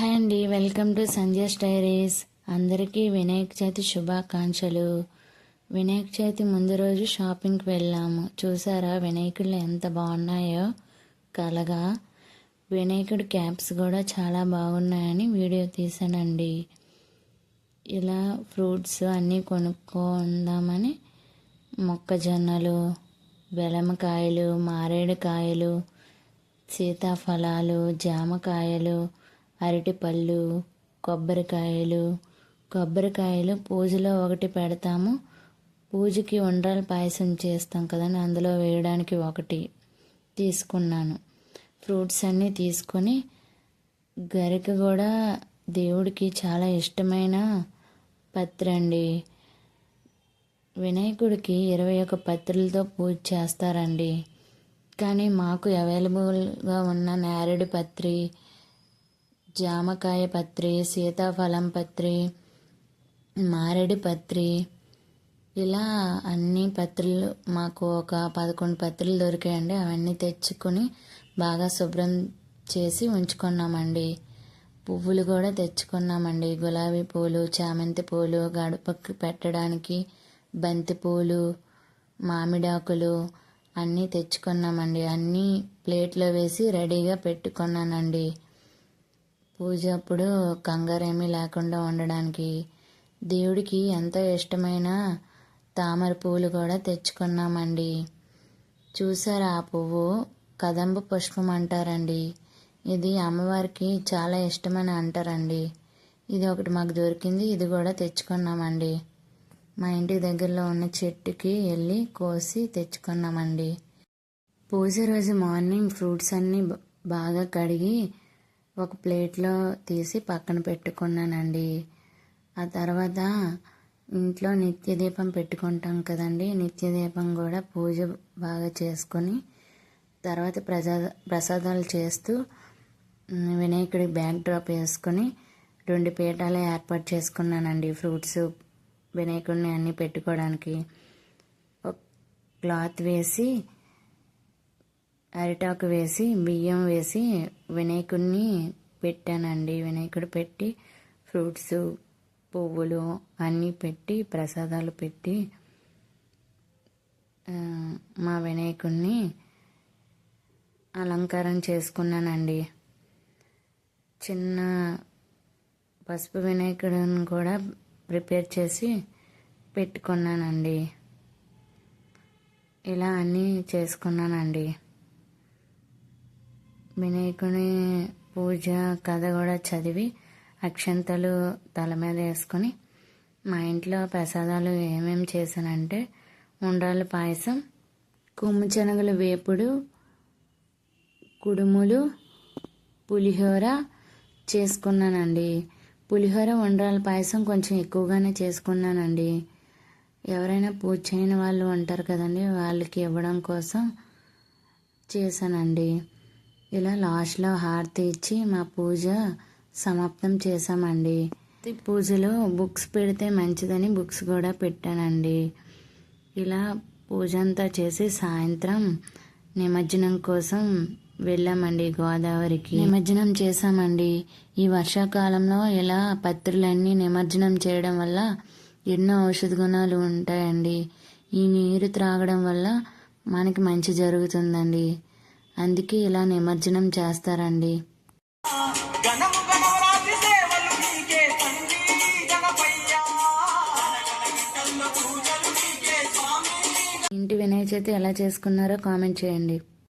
Hi అండి. Welcome to Sanjay diaries అందరికీ వినాయక చవితి శుభాకాంక్షలు. వినాయక చవితి ముందు రోజు షాపింగ్కి వెళ్ళాము. చూసారా వినాయకుళ్ళు ఎంత బాగున్నాయో కలగా. వినాయకుడి క్యాప్స్ కూడా చాలా బాగున్నాయని వీడియో తీసానండి ఇలా ఫ్రూట్స్ అన్నీ కొనుక్కుందామని మొక్కజొన్నలు బెలమకాయలు మారేడుకాయలు సీతాఫలాలు జామకాయలు అరటిపళ్ళు కొబ్బరికాయలు కొబ్బరికాయలు పూజలో ఒకటి పెడతాము. పూజకి ఉండ్రాలు పాయసం చేస్తాం కదండి అందులో వేయడానికి ఒకటి తీసుకున్నాను. ఫ్రూట్స్ అన్నీ తీసుకొని గరిక కూడా దేవుడికి చాలా ఇష్టమైన పత్రి అండి. వినాయకుడికి ఇరవై ఒక పత్రులతో పూజ చేస్తారండి. కానీ మాకు అవైలబుల్గా ఉన్న నేరేడు పత్రి జామకాయ పత్రి సీతాఫలం పత్రి మారేడు పత్రి. ఇలా అన్ని పత్రులు మాకు ఒక పదకొండు పత్రులు దొరికాయండి. అవన్నీ తెచ్చుకొని బాగా శుభ్రం చేసి ఉంచుకున్నామండి. పువ్వులు కూడా తెచ్చుకున్నామండి. గులాబీ పూలు చామంతి పూలు గడపకి పెట్టడానికి బంతి పూలు మామిడాకులు అన్నీ తెచ్చుకున్నామండి. అన్నీ ప్లేట్లో వేసి రెడీగా పెట్టుకున్నానండి. పూజ అప్పుడు కంగారేమీ లేకుండా ఉండడానికి దేవుడికి ఎంతో ఇష్టమైన తామర పువ్వులు కూడా తెచ్చుకున్నామండి. చూసారా ఆ పువ్వు? కదంబ పుష్పం అంటారండి. ఇది అమ్మవారికి చాలా ఇష్టమని అంటారండి. ఇది ఒకటి మాకు దొరికింది ఇది కూడా తెచ్చుకున్నామండి. మా ఇంటి దగ్గరలో ఉన్న చెట్టుకి వెళ్ళి కోసి తెచ్చుకున్నామండి. పూజ రోజు మార్నింగ్ ఫ్రూట్స్ అన్నీ బాగా కడిగి ఒక ప్లేట్లో తీసి పక్కన పెట్టుకున్నానండి. ఆ తర్వాత ఇంట్లో నిత్య దీపం పెట్టుకుంటాం కదండి. నిత్య దీపం కూడా పూజ బాగా చేసుకొని తర్వాత ప్రసాద ప్రసాదాలు చేస్తూ వినాయకుడికి వినాయకుడి బ్యాక్ డ్రాప్ వేసుకొని రెండు పీఠాలు ఏర్పాటు చేసుకున్నానండి. ఫ్రూట్స్ వినాయకుడిని అన్నీ పెట్టుకోవడానికి. క్లాత్ వేసి అరిటాకు వేసి బియ్యం వేసి వినాయకుడిని పెట్టానండి. వినాయకుడు పెట్టి ఫ్రూట్స్ పువ్వులు అన్నీ పెట్టి ప్రసాదాలు పెట్టి మా వినాయకుడిని అలంకారం చేసుకున్నానండి. చిన్న పసుపు వినాయకుడిని కూడా ప్రిపేర్ చేసి పెట్టుకున్నానండి. ఇలా అన్నీ చేసుకున్నానండి. వినాయకుని పూజ కథ కూడా చదివి అక్షంతలు తల మీద వేసుకొని మా ఇంట్లో ప్రసాదాలు ఏమేమి చేశానంటే ఉండ్రాళ్ళ పాయసం కుమ్ముశనగల వేపుడు కుడుములు పులిహోర చేసుకున్నానండి. పులిహోర ఉండ్రాల పాయసం కొంచెం ఎక్కువగానే చేసుకున్నానండి. ఎవరైనా పూజ చేయని వాళ్ళు ఉంటారు కదండి వాళ్ళకి ఇవ్వడం కోసం చేశానండి. ఇలా లాస్ట్లో హారతి ఇచ్చి మా పూజ సమాప్తం చేశామండి. పూజలో బుక్స్ పెడితే మంచిదని బుక్స్ కూడా పెట్టానండి. ఇలా పూజ అంతా చేసి సాయంత్రం నిమజ్జనం కోసం వెళ్ళామండి గోదావరికి. నిమజ్జనం చేశామండి. ఈ వర్షాకాలంలో ఇలా పత్రులన్నీ నిమజ్జనం చేయడం వల్ల ఎన్నో ఔషధ గుణాలు ఉంటాయండి. ఈ నీరు త్రాగడం వల్ల మనకి మంచి జరుగుతుందండి. అందుకే ఇలా నిమజ్జనం చేస్తారండి. ఇంటి వినాయక చవితి ఎలా చేసుకున్నారో కామెంట్ చేయండి.